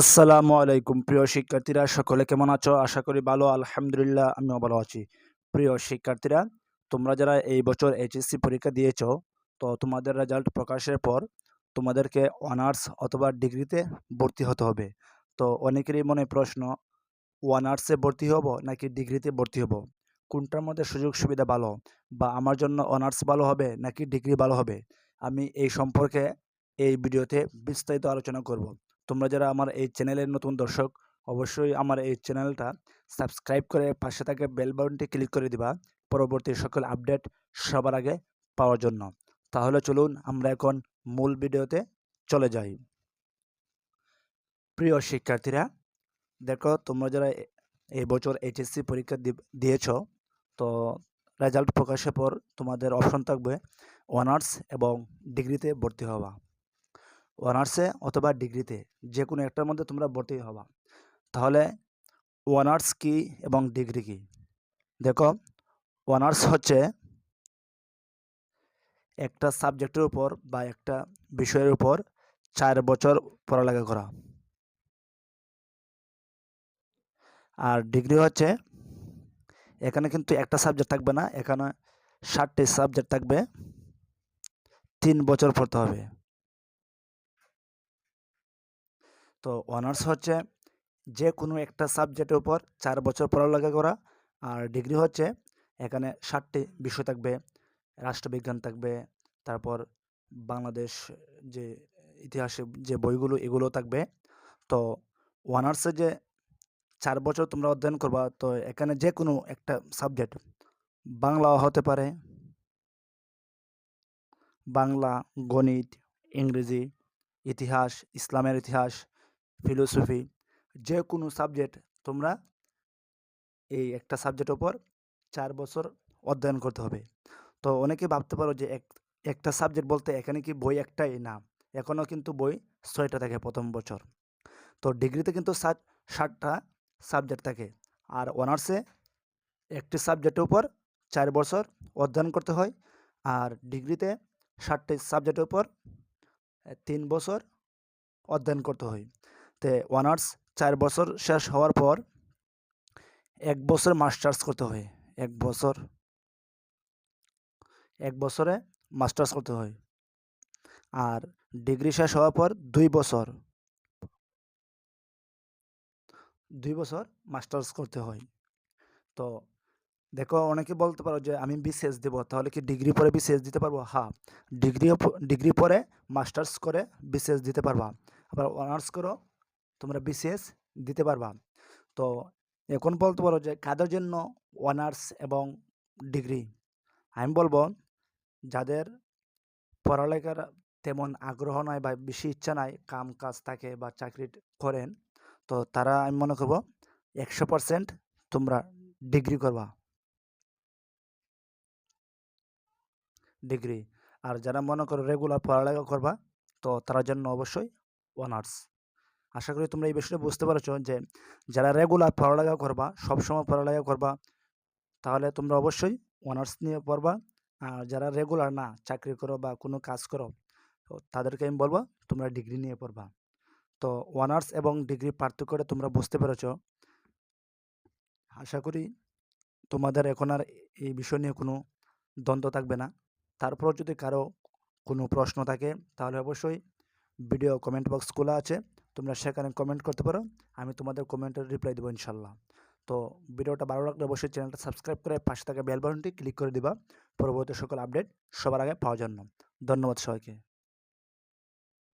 আসসালামু আলাইকুম, প্রিয় শিক্ষার্থীরা। সকলে কেমন আছো? আশা করি ভালো, আলহামদুলিল্লাহ, আমিও ভালো আছি। প্রিয় শিক্ষার্থীরা, তোমরা যারা এই বছর এইচএসসি পরীক্ষা দিয়েছ, তো তোমাদের রেজাল্ট প্রকাশের পর তোমাদেরকে অনার্স অথবা ডিগ্রিতে ভর্তি হতে হবে। তো অনেকেরই মনে প্রশ্ন অনার্সে ভর্তি হব নাকি ডিগ্রিতে ভর্তি হব? কোনটার মধ্যে সুযোগ সুবিধা ভালো? বা আমার জন্য অনার্স ভালো হবে নাকি ডিগ্রি ভালো হবে? আমি এই সম্পর্কে এই ভিডিওতে বিস্তারিত আলোচনা করব। তোমরা যারা আমার এই চ্যানেলের নতুন দর্শক, অবশ্যই আমার এই চ্যানেলটা সাবস্ক্রাইব করে পাশে থাকা বেল বাটনটি ক্লিক করে দিবা। পরবর্তী সকল আপডেট সবার আগে পাওয়ার জন্য। তাহলে চলুন আমরা এখন মূল ভিডিওতে চলে যাই। প্রিয় শিক্ষার্থীরা, দেখো তোমরা যারা এই বছর এইচএসসি পরীক্ষা দিয়েছ, তো রেজাল্ট প্রকাশের পর তোমাদের অপশন থাকবে অনার্স এবং ডিগ্রিতে ভর্তি হওয়া। অনার্সে অথবা ডিগ্রিতে যে কোনো একটার মধ্যে তোমরা ভর্তি হবা। তাহলে অনার্স কি এবং ডিগ্রি কি? দেখো, অনার্স হচ্ছে একটা সাবজেক্টের উপর বা একটা বিষয়ের উপর চার বছর পড়ালেখা করা। আর ডিগ্রি হচ্ছে এখানে কিন্তু একটা সাবজেক্ট থাকবে না, এখানে ষাটটি সাবজেক্ট থাকবে, তিন বছর পড়তে হবে। তো অনার্স হচ্ছে যে কোনো একটা সাবজেক্টের উপর চার বছর পড়ালেখা করা। আর ডিগ্রি হচ্ছে এখানে ষাটটি বিষয় থাকবে, রাষ্ট্রবিজ্ঞান থাকবে, তারপর বাংলাদেশ যে ইতিহাসে যে বইগুলো, এগুলো থাকবে। তো অনার্সে যে চার বছর তোমরা অধ্যয়ন করবা, তো এখানে যে কোনো একটা সাবজেক্ট বাংলা হতে পারে, বাংলা, গণিত, ইংরেজি, ইতিহাস, ইসলামের ইতিহাস ফিলোসফি যে কোনো সাবজেক্ট তোমরা এই একটা সাবজেক্টের ওপর চার বছর অধ্যয়ন করতে হবে। তো অনেকে ভাবতে পারো যে এক, একটা সাবজেক্ট বলতে এখানে কি বই একটাই? না এখনও কিন্তু বই ছয়টা থাকে প্রথম বছর। তো ডিগ্রিতে কিন্তু ষাট ষাটটা সাবজেক্ট থাকে। আর অনার্সে একটি সাবজেক্টের উপর চার বছর অধ্যয়ন করতে হয়। আর ডিগ্রিতে ষাটটি সাবজেক্টের উপর তিন বছর অধ্যয়ন করতে হয়। তে অনার্স চার বছর শেষ হওয়ার পর এক বছর মাস্টার্স করতে হয়। এক বছর। এক বছরে মাস্টার্স করতে হয়। আর ডিগ্রি শেষ হওয়ার পর দুই বছর। দুই বছর মাস্টার্স করতে হয়। তো দেখো অনেকে বলতে পারো যে আমি বিসিএস দেবো, তাহলে কি ডিগ্রি পরে বিসিএস দিতে পারব? হ্যাঁ ডিগ্রি ডিগ্রি পরে মাস্টার্স করে বিসিএস দিতে পারবা। আবার অনার্স করো তোমরা বিসিএস দিতে পারবা। তো এখন বলতে পারো যে কাদের জন্য অনার্স এবং ডিগ্রি আমি বলব, যাদের পড়ালেখার তেমন আগ্রহ নয় বা বেশি ইচ্ছা নাই, কাম কাজ থাকে বা চাকরি করেন, তো তারা আমি মনে করব একশো পারসেন্ট তোমরা ডিগ্রি করবা। ডিগ্রি আর যারা মনে করো রেগুলার পড়ালেখা করবা, তো তার জন্য অবশ্যই অনার্স আশা করি তোমরা এই বিষয়টা বুঝতে পারছ যে যারা রেগুলার পড়ালেখা করবা, সবসময় পড়ালেখা করবা, তাহলে তোমরা অবশ্যই অনার্স নিয়ে পড়বা। আর যারা রেগুলার না, চাকরি করো বা কোনো কাজ করো তাদেরকে আমি বলব তোমরা ডিগ্রি নিয়ে পড়বা। তো অনার্স এবং ডিগ্রি পার্থক্যটা তোমরা বুঝতে পেরেছ। আশা করি তোমাদের এখন আর এই বিষয় নিয়ে কোনো দ্বন্দ্ব থাকবে না। তারপর যদি কারও কোনো প্রশ্ন থাকে, তাহলে অবশ্যই ভিডিও কমেন্ট বক্স খোলা আছে। তোমরা সেখানে কমেন্ট করতে পারো, আমি তোমাদের কমেন্টের রিপ্লাই দেবো ইনশাল্লাহ। তো ভিডিওটা ভালো লাগলে অবশ্যই চ্যানেলটা সাবস্ক্রাইব করে পাশে থাকা বেল বাটনটি ক্লিক করে দিবা। পরবর্তী সকল আপডেট সবার আগে পাওয়ার জন্য। ধন্যবাদ সবাইকে।